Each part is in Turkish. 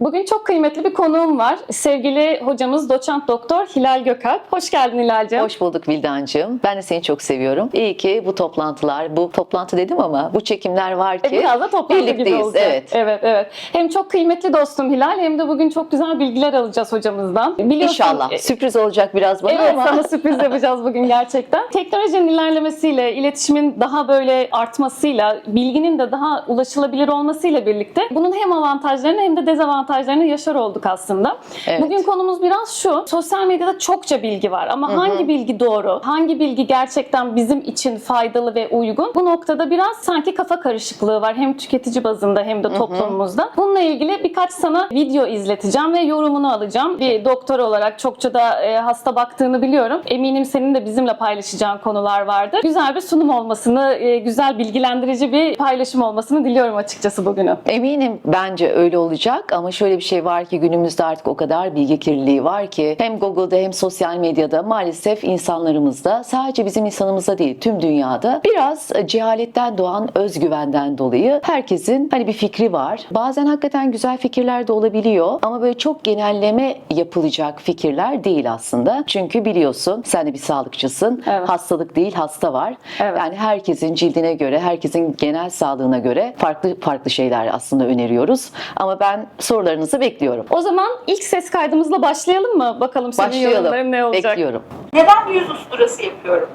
Bugün çok kıymetli bir konuğum var. Sevgili hocamız doçent doktor Hilal Gökalp. Hoş geldin Hilal'cığım. Hoş bulduk Vildancığım. Ben de seni çok seviyorum. İyi ki bu toplantılar, bu toplantı dedim ama bu çekimler var E, ki Biraz da toplantı gibi birlikteyiz. olacak. Evet. evet, evet. Hem çok kıymetli dostum Hilal hem de bugün çok güzel bilgiler alacağız hocamızdan. Biliyorsun, İnşallah. e, Sürpriz olacak biraz bana Evet ama. sana sürpriz yapacağız bugün gerçekten. Teknolojinin ilerlemesiyle, iletişimin daha böyle artmasıyla, bilginin de daha ulaşılabilir olmasıyla birlikte bunun hem avantajlarını hem de dezavantajlarını yaşar olduk aslında. Evet. Bugün konumuz biraz şu. Sosyal medyada çokça bilgi var ama hangi bilgi doğru? Hangi bilgi gerçekten bizim için faydalı ve uygun? Bu noktada biraz sanki kafa karışıklığı var hem tüketici bazında hem de toplumumuzda. Bununla ilgili birkaç sana video izleteceğim ve yorumunu alacağım. Bir doktor olarak çokça da e, hasta baktığını biliyorum. Eminim senin de bizimle paylaşacağın konular vardır. Güzel bir sunum olmasını, e, güzel bilgilendirici bir paylaşım olmasını diliyorum açıkçası bugünü. Eminim bence öyle olacak ama şöyle bir şey var ki günümüzde artık o kadar bilgi kirliliği var ki hem Google'da hem sosyal medyada maalesef insanlarımızda sadece bizim insanımızda değil tüm dünyada biraz cehaletten doğan özgüvenden dolayı herkesin hani bir fikri var. Bazen hakikaten güzel fikirler de olabiliyor ama böyle çok genelleme yapılacak fikirler değil aslında. Çünkü biliyorsun sen de bir sağlıkçısın. Evet. Hastalık değil hasta var. Evet. Yani herkesin cildine göre, herkesin genel sağlığına göre farklı farklı şeyler aslında öneriyoruz. Ama ben sorularınızı bekliyorum. O zaman ilk ses kaydımızla başlayalım mı? Bakalım senin yorumların Başlayalım. ne olacak? Bekliyorum. Neden yüz usturası yapıyorum?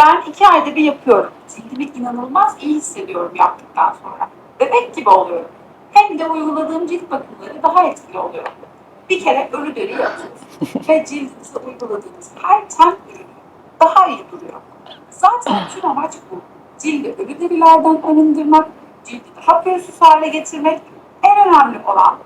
Ben iki ayda bir yapıyorum. Cildimi inanılmaz iyi hissediyorum yaptıktan sonra. Bebek gibi oluyorum. Hem de uyguladığım cilt bakımları daha etkili oluyor. Bir kere ölü deri yapıyoruz. Ve cildinize uyguladığınız her ten ürünü daha iyi duruyor. Zaten tüm amaç bu. Cildi ölü derilerden arındırmak, cildi daha pürüzsüz hale getirmek, en önemli olan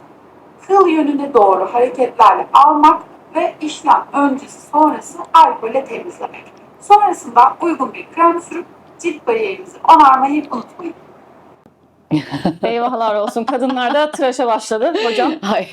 kıl yönüne doğru hareketlerle almak ve işlem öncesi sonrası alkolle temizlemek. Sonrasında uygun bir krem sürüp cilt bariyerinizi onarmayı unutmayın. Eyvahlar olsun. Kadınlar da tıraşa başladı hocam. Ay,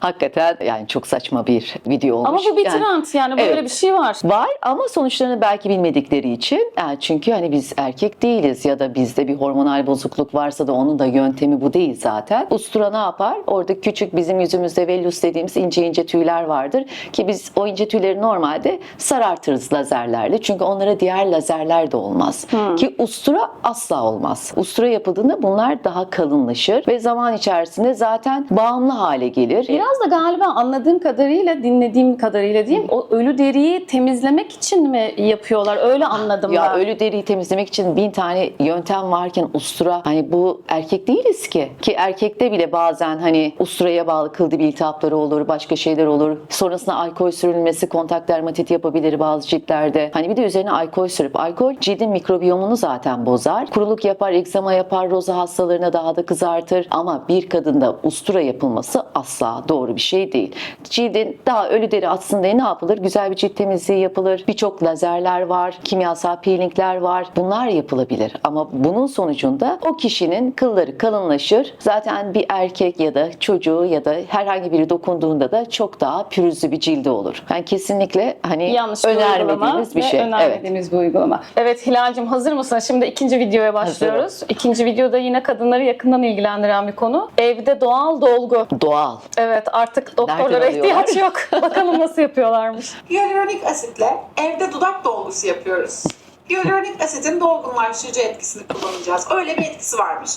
hakikaten yani çok saçma bir video olmuş. Ama bu bir Yani trend yani böyle Evet. bir şey var. Var ama sonuçlarını belki bilmedikleri için yani çünkü hani biz erkek değiliz ya da bizde bir hormonal bozukluk varsa da onun da yöntemi bu değil zaten. Ustura ne yapar? Orada küçük bizim yüzümüzde vellus dediğimiz ince ince tüyler vardır ki biz o ince tüyleri normalde sarartırız lazerlerle. Çünkü onlara diğer lazerler de olmaz. Ki ustura asla olmaz. Ustura yapıldığında bunlar daha kalınlaşır ve zaman içerisinde zaten bağımlı hale gelir. Biraz da galiba anladığım kadarıyla, dinlediğim kadarıyla diyeyim, o ölü deriyi temizlemek için mi yapıyorlar? Öyle anladım Ya ben. ölü deriyi temizlemek için bin tane yöntem varken ustura hani bu erkek değiliz ki. Ki erkekte bile bazen hani usturaya bağlı kıl dibi iltihapları olur, başka şeyler olur. Sonrasında alkol sürülmesi kontak dermatiti yapabilir bazı ciltlerde. Hani bir de üzerine alkol sürüp alkol cildin mikrobiyomunu zaten bozar. Kuruluk yapar, egzama yapar, roza hastalarına daha da kızartır. Ama bir kadında ustura yapılması asla doğru bir şey değil. Cildin daha ölü deri atsın diye ne yapılır? Güzel bir cilt temizliği yapılır. Birçok lazerler var, kimyasal peelingler var. Bunlar yapılabilir. Ama bunun sonucunda o kişinin kılları kalınlaşır. Zaten bir erkek ya da çocuğu ya da herhangi biri dokunduğunda da çok daha pürüzlü bir cildi olur. Yani kesinlikle hani Yanlış bir uygulama önermediğimiz bir ve şey. Evet. önermediğimiz bir uygulama. Evet Hilal'cim hazır mısın? Şimdi ikinci videoya başlıyoruz. İkinci videoda yine kadınları yakından ilgilendiren bir konu. Evde doğal dolgu. Doğal. Evet artık doktorlara Nereden ihtiyaç yok. Bakalım nasıl yapıyorlarmış. Hyaluronik asitle evde dudak dolgusu yapıyoruz. Hyaluronik asitin dolgunlaştırıcı etkisini kullanacağız. Öyle bir etkisi varmış.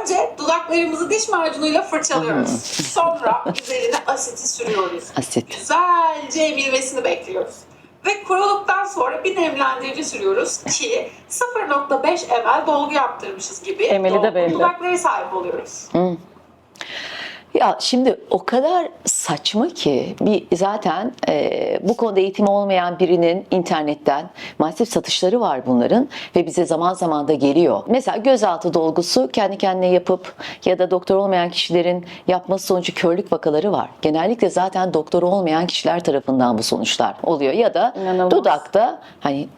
Önce dudaklarımızı diş macunuyla fırçalıyoruz. Sonra üzerine asiti sürüyoruz. Asit. güzelce emilmesini bekliyoruz. Ve kuruluktan sonra bir nemlendirici sürüyoruz ki 0.5 ml dolgu yaptırmışız gibi Emeli de belli. dudaklara sahip oluyoruz. Ya şimdi o kadar saçma ki bir zaten e, bu konuda eğitimi olmayan birinin internetten maalesef satışları var bunların ve bize zaman zaman da geliyor. Mesela gözaltı dolgusu kendi kendine yapıp ya da doktor olmayan kişilerin yapması sonucu körlük vakaları var. Genellikle zaten doktor olmayan kişiler tarafından bu sonuçlar oluyor ya da İnanılmaz. dudakta hani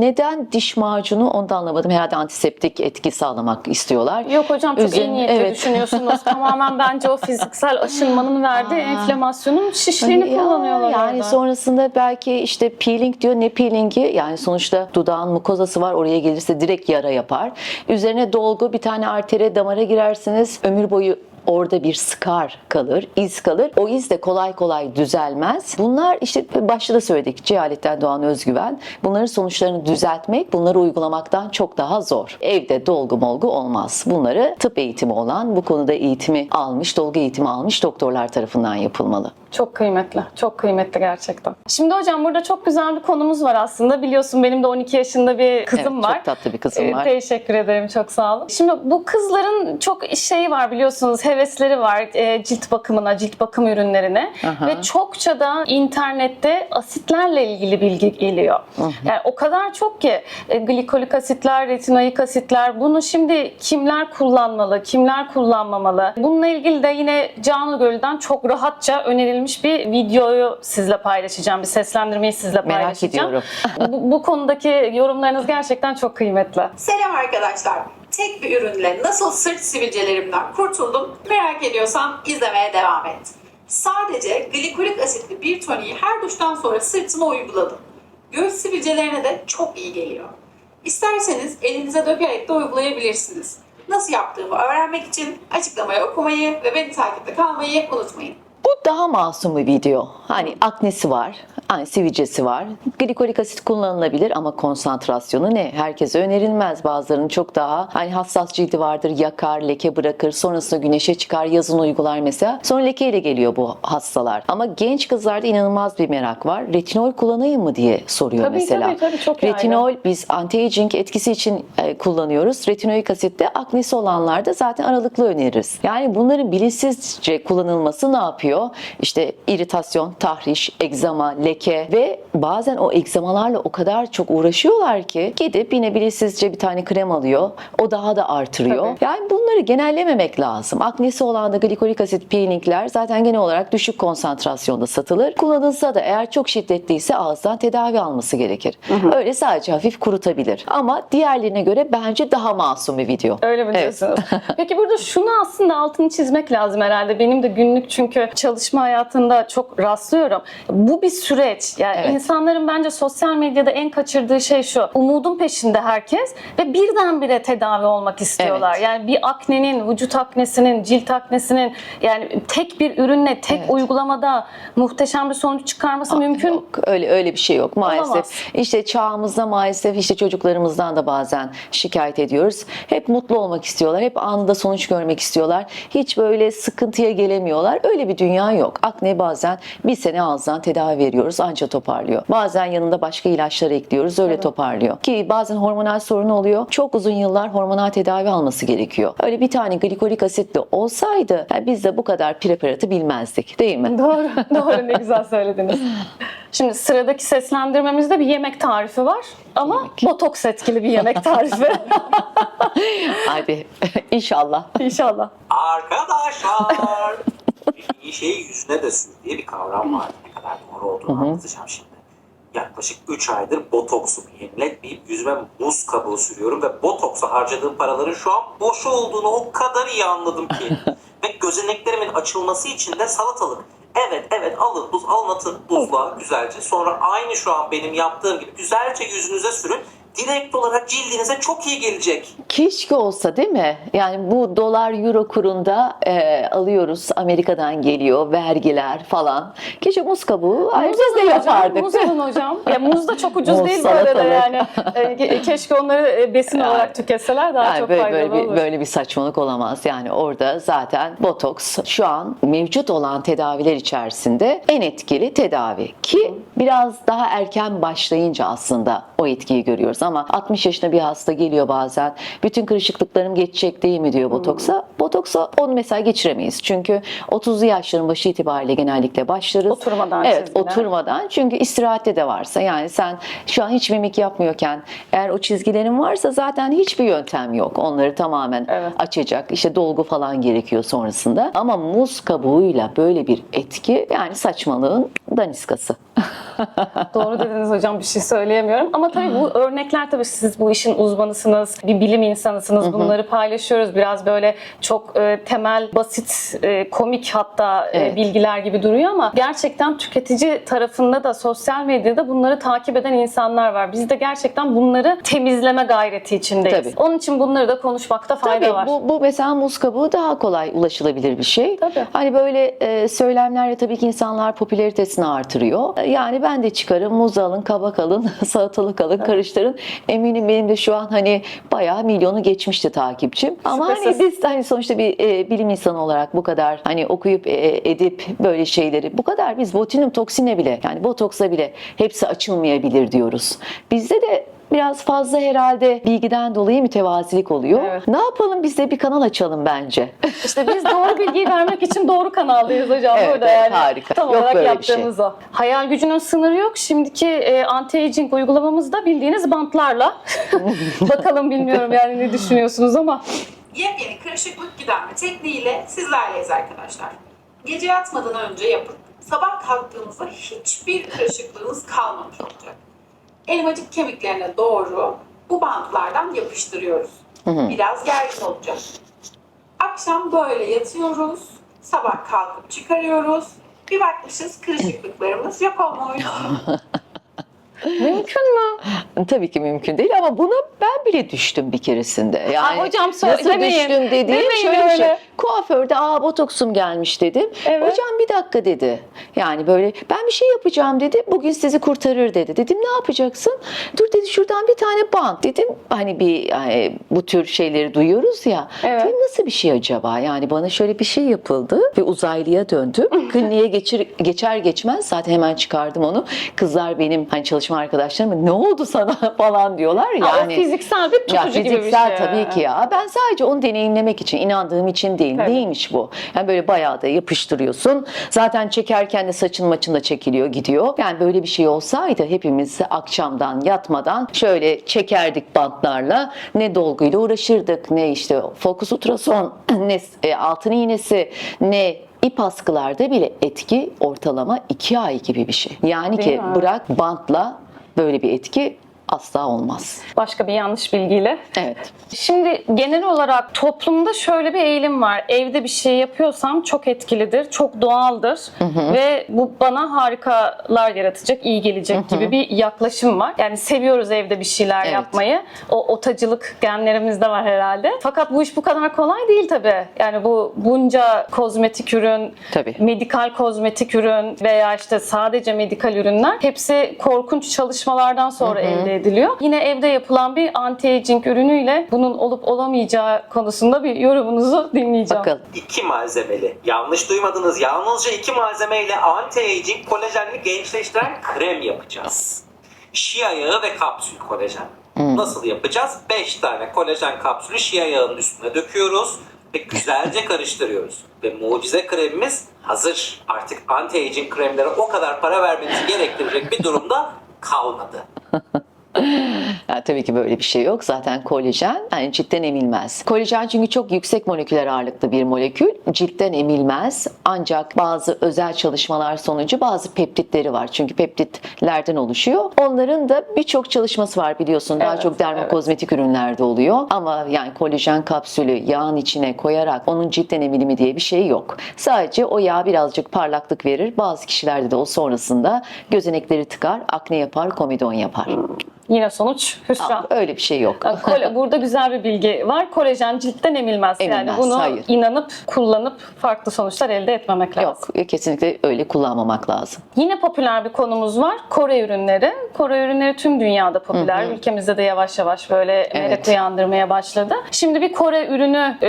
neden diş macunu onu da anlamadım. Herhalde antiseptik etki sağlamak istiyorlar. Yok hocam çok iyi Üzerine- niyetli evet. düşünüyorsunuz. Tamamen bence o fiziksel aşınmanın verdiği enflamasyonun şişliğini Ya, kullanıyorlar Yani orada. sonrasında belki işte peeling diyor ne peelingi yani sonuçta dudağın mukozası var oraya gelirse direkt yara yapar. Üzerine dolgu bir tane artere damara girersiniz ömür boyu orada bir skar kalır, iz kalır. O iz de kolay kolay düzelmez. Bunlar işte başta da söyledik cehaletten doğan özgüven. Bunların sonuçlarını düzeltmek, bunları uygulamaktan çok daha zor. Evde dolgu molgu olmaz. Bunları tıp eğitimi olan, bu konuda eğitimi almış, dolgu eğitimi almış doktorlar tarafından yapılmalı. Çok kıymetli. Çok kıymetli gerçekten. Şimdi hocam burada çok güzel bir konumuz var aslında. Biliyorsun benim de 12 yaşında bir kızım Evet, var. çok tatlı bir kızım Ee, var. Teşekkür ederim. Çok sağ olun. Şimdi bu kızların çok şeyi var biliyorsunuz. Hevesleri var e, cilt bakımına, cilt bakım ürünlerine. Aha. Ve çokça da internette asitlerle ilgili bilgi geliyor. Yani o kadar çok ki e, glikolik asitler, retinoik asitler bunu şimdi kimler kullanmalı, kimler kullanmamalı? Bununla ilgili de yine Canı Göl'den çok rahatça önerilmiş bir videoyu sizle paylaşacağım. Bir seslendirmeyi sizle Merak paylaşacağım. ediyorum. bu, bu konudaki yorumlarınız gerçekten çok kıymetli. Selam arkadaşlar. Tek bir ürünle nasıl sırt sivilcelerimden kurtuldum merak ediyorsan izlemeye devam et. Sadece glikolik asitli bir toniği her duştan sonra sırtıma uyguladım. Göğüs sivilcelerine de çok iyi geliyor. İsterseniz elinize dökerek de uygulayabilirsiniz. Nasıl yaptığımı öğrenmek için açıklamayı okumayı ve beni takipte kalmayı unutmayın. Bu daha masum bir video. Hani aknesi var, hani sivilcesi var. Glikolik asit kullanılabilir ama konsantrasyonu ne? Herkese önerilmez. Bazılarının çok daha hani hassas cildi vardır, yakar, leke bırakır. Sonrasında güneşe çıkar, yazın uygular mesela. Sonra lekeyle geliyor bu hastalar. Ama genç kızlarda inanılmaz bir merak var. Retinol kullanayım mı diye soruyor Tabii, mesela. tabii, tabii, çok. Retinol biz anti-aging etkisi için e, kullanıyoruz. Retinoik asitte aknesi olanlarda zaten aralıklı öneririz. Yani bunların bilinçsizce kullanılması ne yapıyor? İşte iritasyon, tahriş, egzama, leke ve bazen o egzamalarla o kadar çok uğraşıyorlar ki gidip yine bilinçsizce bir tane krem alıyor. O daha da artırıyor. Tabii. Yani bunları genellememek lazım. Aknesi olan da glikolik asit peelingler zaten genel olarak düşük konsantrasyonda satılır. Kullanılsa da eğer çok şiddetliyse ağızdan tedavi alması gerekir. Öyle sadece hafif kurutabilir. Ama diğerlerine göre bence daha masum bir video. Öyle mi Evet. diyorsunuz? Peki burada şunu aslında altını çizmek lazım herhalde. Benim de günlük çünkü çalışma hayatında çok rastlıyorum. Bu bir süreç. Yani Evet. insanların bence sosyal medyada en kaçırdığı şey şu. Umudun peşinde herkes ve birdenbire tedavi olmak istiyorlar. Evet. Yani bir aknenin, vücut aknesinin, cilt aknesinin yani tek bir ürünle, tek Evet. uygulamada muhteşem bir sonuç çıkarması mümkün Yok, öyle öyle bir şey yok maalesef. Olamaz. İşte çağımızda maalesef işte çocuklarımızdan da bazen şikayet ediyoruz. Hep mutlu olmak istiyorlar. Hep anında sonuç görmek istiyorlar. Hiç böyle sıkıntıya gelemiyorlar. Öyle bir dünya yok. Akne bazen bir sene ağızdan tedavi veriyoruz anca toparlıyor. Bazen yanında başka ilaçlar ekliyoruz öyle toparlıyor. Ki bazen hormonal sorun oluyor. Çok uzun yıllar hormonal tedavi alması gerekiyor. Öyle bir tane glikolik asitli olsaydı yani biz de bu kadar preparatı bilmezdik değil mi? Doğru, doğru ne güzel söylediniz. Şimdi sıradaki seslendirmemizde bir yemek tarifi var ama botoks etkili bir yemek tarifi Hadi inşallah. inşallah. Arkadaşlar bir şeyi yüzüne de sür diye bir kavram var. Ne kadar doğru olduğunu anlatacağım şimdi. Yaklaşık 3 aydır botoksumu yeniletmeyip yüzüme muz kabuğu sürüyorum ve botoksa harcadığım paraların şu an boş olduğunu o kadar iyi anladım ki. ve gözeneklerimin açılması için de salatalık. Evet evet alın buz almatın buzluğa güzelce. Sonra aynı şu an benim yaptığım gibi güzelce yüzünüze sürün. Direkt olarak cildinize çok iyi gelecek. Keşke olsa değil mi? Yani bu dolar euro kurunda e, alıyoruz. Amerika'dan geliyor vergiler falan. Keşke muz kabuğu ay, Muz biz de alın hocam, yapardık. Muz alın hocam. Ya muz da çok ucuz Muz, değil bu arada salatalık. yani. E, ke- keşke onları e, besin Yani- olarak tüketseler daha Yani çok böyle, faydalı böyle, bir, olur. böyle bir saçmalık olamaz. Yani orada zaten botoks şu an mevcut olan tedaviler içerisinde en etkili tedavi. Ki biraz daha erken başlayınca aslında o etkiyi görüyoruz. Ama 60 yaşında bir hasta geliyor bazen. Bütün kırışıklıklarım geçecek değil mi diyor botoksa. Botoksa onu mesela geçiremeyiz. Çünkü 30'lu yaşların başı itibariyle genellikle başlarız. Oturmadan Evet çizgiler. oturmadan. Çünkü istirahatte de varsa yani sen şu an hiç mimik yapmıyorken eğer o çizgilerin varsa zaten hiçbir yöntem yok. Onları tamamen Evet. açacak. İşte dolgu falan gerekiyor sonrasında. Ama muz kabuğuyla böyle bir etki yani saçmalığın daniskası. Doğru dediniz hocam bir şey söyleyemiyorum. Ama tabii bu örnekler Bizler tabii siz bu işin uzmanısınız, bir bilim insanısınız. Bunları paylaşıyoruz. Biraz böyle çok e, temel, basit, e, komik hatta e, Evet. bilgiler gibi duruyor ama gerçekten tüketici tarafında da sosyal medyada bunları takip eden insanlar var. Biz de gerçekten bunları temizleme gayreti içindeyiz. Tabii. Onun için bunları da konuşmakta fayda Tabii var. bu, bu mesela muz kabuğu daha kolay ulaşılabilir bir şey. Tabii. Hani böyle e, söylemlerle tabii ki insanlar popülaritesini artırıyor. E, Yani ben de çıkarım muz alın, kabak alın, salatalık alın, karıştırın. Eminim benim de şu an hani bayağı milyonu geçmişti takipçim. Ama hani biz hani sonuçta bir e, bilim insanı olarak bu kadar hani okuyup e, edip böyle şeyleri bu kadar biz botulinum toksine bile yani botoksa bile hepsi açılmayabilir diyoruz. Bizde de biraz fazla herhalde bilgiden dolayı mütevazilik oluyor. Evet. Ne yapalım biz de bir kanal açalım bence. İşte biz doğru bilgiyi vermek için doğru kanaldayız hocam Evet, burada evet, yani. harika. Tam Yok olarak böyle bir şey. yaptığımız o. Hayal gücünün sınırı yok. Şimdiki e, anti-aging uygulamamızda bildiğiniz bantlarla. Bakalım bilmiyorum yani ne düşünüyorsunuz ama. Yepyeni kırışıklık giderme tekniğiyle sizlerleyiz arkadaşlar. Gece yatmadan önce yapın. Sabah kalktığınızda hiçbir kırışıklığınız kalmamış olacak. Elmacık kemiklerine doğru bu bantlardan yapıştırıyoruz. Biraz gergin olacak. Akşam böyle yatıyoruz. Sabah kalkıp çıkarıyoruz. Bir bakmışız kırışıklıklarımız yok olmuş. Mümkün mü? Tabii ki mümkün değil ama buna ben bile düştüm bir keresinde. Yani Ay hocam sor- nasıl demeyin. düştüm dediğim Demeyin şöyle bir şey. Kuaförde aa botoksum gelmiş dedim. Evet. Hocam bir dakika dedi. Yani böyle ben bir şey yapacağım dedi. Bugün sizi kurtarır dedi. Dedim ne yapacaksın? Dur dedi şuradan bir tane bant dedim. Hani bir yani bu tür şeyleri duyuyoruz ya. Evet. Dedim, nasıl bir şey acaba? Yani bana şöyle bir şey yapıldı ve uzaylıya döndüm. Kliniğe geçir, geçer geçmez zaten hemen çıkardım onu. Kızlar benim hani çalışma arkadaşlarım ne oldu sana falan diyorlar. Yani fiziksel bir ya tutucu gibi bir fiziksel şey. tabii ki ya. Ben sadece onu deneyimlemek için, inandığım için değil. Tabii. Neymiş bu? Yani böyle bayağı da yapıştırıyorsun. Zaten çekerken de saçın maçın da çekiliyor, gidiyor. Yani böyle bir şey olsaydı hepimiz akşamdan yatmadan şöyle çekerdik bantlarla. Ne dolguyla uğraşırdık, ne işte fokus ultrason, ne e, altın iğnesi, ne ip askılarda bile etki ortalama 2 ay gibi bir şey. Yani Değil ki mi? bırak bantla böyle bir etki asla olmaz. Başka bir yanlış bilgiyle. Evet. Şimdi genel olarak toplumda şöyle bir eğilim var. Evde bir şey yapıyorsam çok etkilidir, çok doğaldır ve bu bana harikalar yaratacak, iyi gelecek gibi bir yaklaşım var. Yani seviyoruz evde bir şeyler Evet. yapmayı. O otacılık genlerimizde var herhalde. Fakat bu iş bu kadar kolay değil tabii. Yani bu bunca kozmetik ürün, Tabii. medikal kozmetik ürün veya işte sadece medikal ürünler hepsi korkunç çalışmalardan sonra elde ediliyor. Yine evde yapılan bir anti-aging ürünüyle bunun olup olamayacağı konusunda bir yorumunuzu dinleyeceğim. Bakalım. İki malzemeli. Yanlış duymadınız. Yalnızca iki malzemeyle anti-aging kolajenli gençleştiren krem yapacağız. Şia yağı ve kapsül kolajen. Nasıl yapacağız? 5 tane kolajen kapsülü şia yağının üstüne döküyoruz ve güzelce karıştırıyoruz. Ve mucize kremimiz hazır. Artık anti-aging kremlere o kadar para vermenizi gerektirecek bir durumda kalmadı. Ya, tabii ki böyle bir şey yok. Zaten kolajen yani ciltten emilmez. Kolajen çünkü çok yüksek moleküler ağırlıklı bir molekül. Ciltten emilmez. Ancak bazı özel çalışmalar sonucu bazı peptitleri var. Çünkü peptitlerden oluşuyor. Onların da birçok çalışması var biliyorsun. Daha Evet, çok dermokozmetik ürünlerde oluyor. Ama yani kolajen kapsülü yağın içine koyarak onun ciltten emilimi diye bir şey yok. Sadece o yağ birazcık parlaklık verir. Bazı kişilerde de o sonrasında gözenekleri tıkar, akne yapar, komedon yapar. Yine sonuç hüsran. Öyle bir şey yok. Kole, burada güzel bir bilgi var. Kolajen ciltten emilmez. yani Emilmez, bunu hayır. inanıp kullanıp farklı sonuçlar elde etmemek lazım. Yok kesinlikle öyle kullanmamak lazım. Yine popüler bir konumuz var. Kore ürünleri. Kore ürünleri tüm dünyada popüler. Ülkemizde de yavaş yavaş böyle merak uyandırmaya başladı. Şimdi bir Kore ürünü e,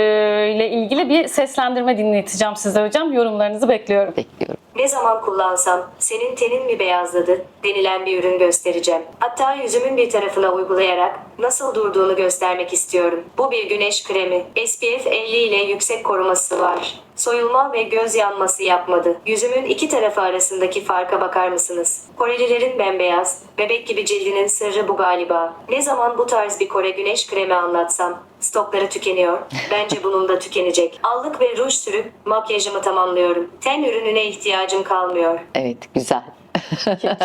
ile ilgili bir seslendirme dinleteceğim size hocam. Yorumlarınızı bekliyorum. Bekliyorum. Ne zaman kullansam senin tenin mi beyazladı denilen bir ürün göstereceğim. Hatta yüzümün bir tarafına uygulayarak nasıl durduğunu göstermek istiyorum. Bu bir güneş kremi. SPF 50 ile yüksek koruması var. Soyulma ve göz yanması yapmadı. Yüzümün iki tarafı arasındaki farka bakar mısınız? Korelilerin bembeyaz, bebek gibi cildinin sırrı bu galiba. Ne zaman bu tarz bir Kore güneş kremi anlatsam stokları tükeniyor. Bence bunun da tükenecek. Allık ve ruj sürüp makyajımı tamamlıyorum. Ten ürününe ihtiyacım kalmıyor. Evet güzel.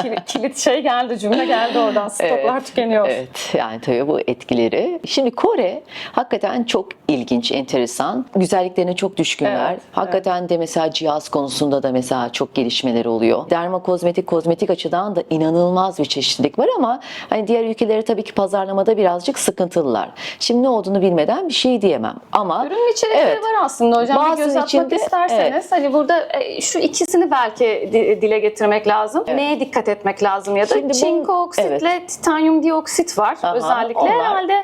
Ki- Kilit şey geldi, cümle geldi oradan. Stoklar Evet, tükeniyor. Evet yani tabii bu etkileri. Şimdi Kore hakikaten çok ilginç, enteresan. Güzelliklerine çok düşkünler. Evet, hakikaten de mesela cihaz konusunda da mesela çok gelişmeleri oluyor. Dermakozmetik, kozmetik açıdan da inanılmaz bir çeşitlilik var ama hani diğer ülkeleri tabii ki pazarlamada birazcık sıkıntılılar. Şimdi ne olduğunu bilmeden bir şey diyemem. Ama Ürünün içerikleri Evet. var aslında hocam. bir Bazının göz atmak içinde- isterseniz evet. hani burada e, şu ikisini belki di- dile getirmek lazım. Evet. Neye dikkat etmek lazım ya da Şimdi bu- çinko oksitle titanyum dioksit var Aha, özellikle. onlar- Herhalde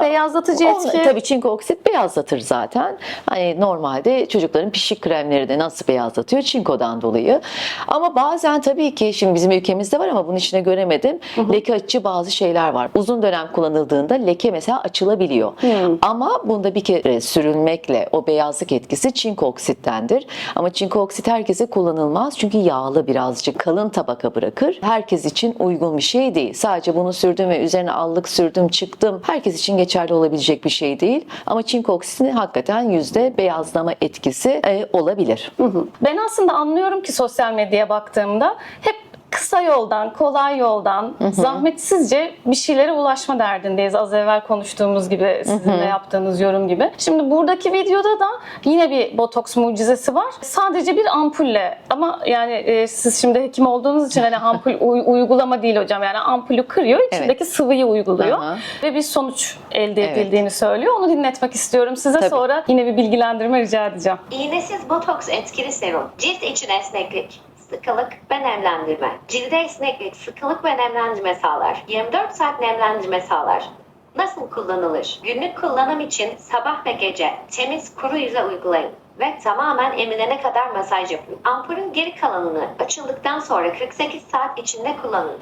beyazlatıcı etki. tabii çinko oksit beyazlatır zaten. Hani normalde çocukların pişik kremleri de nasıl beyazlatıyor? Çinkodan dolayı. Ama bazen tabii ki şimdi bizim ülkemizde var ama bunun içine göremedim. Leke açıcı bazı şeyler var. Uzun dönem kullanıldığında leke mesela açılabiliyor. Ama bunda bir kere sürülmekle o beyazlık etkisi çinko oksittendir. Ama çinko oksit herkese kullanılmaz. Çünkü yağlı birazcık kalın tabaka bırakır. Herkes için uygun bir şey değil. Sadece bunu sürdüm ve üzerine allık sürdüm çıktım. Herkes için geçerli olabilecek bir şey değil. Ama çinko oksitinin hakikaten yüzde beyazlama etkisi e, olabilir. Ben aslında anlıyorum ki sosyal medyaya baktığımda hep kısa yoldan, kolay yoldan, zahmetsizce bir şeylere ulaşma derdindeyiz. Az evvel konuştuğumuz gibi, sizin de yaptığınız yorum gibi. Şimdi buradaki videoda da yine bir botoks mucizesi var. Sadece bir ampulle ama yani e, siz şimdi hekim olduğunuz için hani ampul uy- uygulama değil hocam. Yani ampulü kırıyor, içindeki sıvıyı uyguluyor Aha. ve bir sonuç elde Evet. edildiğini söylüyor. Onu dinletmek istiyorum. Size Tabii. sonra yine bir bilgilendirme rica edeceğim. İğnesiz botoks etkili serum. Cilt için esneklik, sıkılık ve nemlendirme. Cilde esneklik, sıkılık ve nemlendirme sağlar. 24 saat nemlendirme sağlar. Nasıl kullanılır? Günlük kullanım için sabah ve gece temiz kuru yüze uygulayın ve tamamen emilene kadar masaj yapın. Ampulün geri kalanını açıldıktan sonra 48 saat içinde kullanın.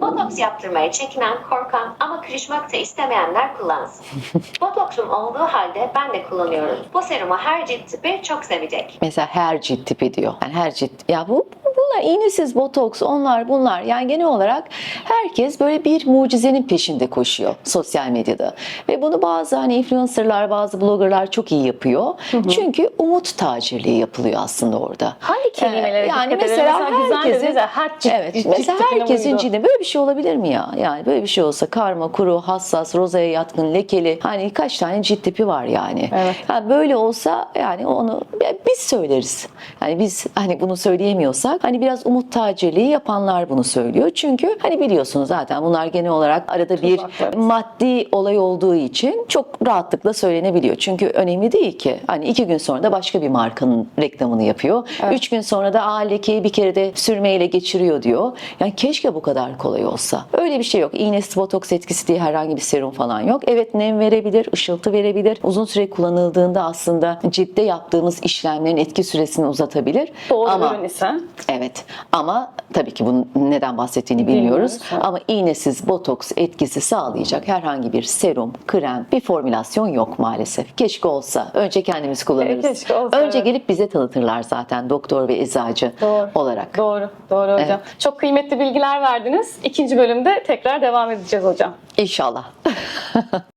Botoks yaptırmaya çekinen, korkan ama kırışmak da istemeyenler kullansın. Botoksum olduğu halde ben de kullanıyorum. Bu serumu her cilt tipi çok sevecek. Mesela her cilt tipi diyor. Yani her cilt. Ya bu bunlar iğnesiz botoks, onlar bunlar. Yani genel olarak herkes böyle bir mucizenin peşinde koşuyor sosyal medyada. Ve bunu bazı hani influencerlar, bazı bloggerlar çok iyi yapıyor. Çünkü umut tacirliği yapılıyor aslında orada. Hangi kelimelere Ee, yani mesela? Mesela herkesin- her cilt, Evet. mesela tipine herkesin cildi böyle bir şey olabilir mi ya? Yani böyle bir şey olsa karma, kuru, hassas, rozaya yatkın, lekeli. Hani kaç tane cilt tipi var yani. Evet. Ha, böyle olsa yani onu biz söyleriz. Yani biz hani bunu söyleyemiyorsak hani biraz umut tacirliği yapanlar bunu söylüyor. Çünkü hani biliyorsunuz zaten bunlar genel olarak arada bir Tuzak, evet. maddi olay olduğu için çok rahatlıkla söylenebiliyor. Çünkü önemli değil ki. Hani iki gün sonra da başka bir markanın reklamını yapıyor. Üç gün sonra da Aa, lekeyi bir kere de sürmeyle geçiriyor diyor. Yani keşke bu kadar kolay olsa. Öyle bir şey yok. İğnesi botoks etkisi diye herhangi bir serum falan yok. Evet nem verebilir, ışıltı verebilir. Uzun süre kullanıldığında aslında ciltte yaptığımız işlemlerin etki süresini uzatabilir. Doğru Ama ise. Evet ama tabii ki bunun neden bahsettiğini bilmiyoruz. Bilmiyoruz, evet. Ama iğnesiz botoks etkisi sağlayacak herhangi bir serum, krem, bir formülasyon yok maalesef. Keşke olsa. Önce kendimiz kullanırız. E, keşke olsa, Önce evet. gelip bize tanıtırlar zaten doktor ve eczacı Doğru. olarak. Doğru, doğru hocam. Çok kıymetli bilgiler verdiniz. İkinci bölümde tekrar devam edeceğiz hocam. İnşallah.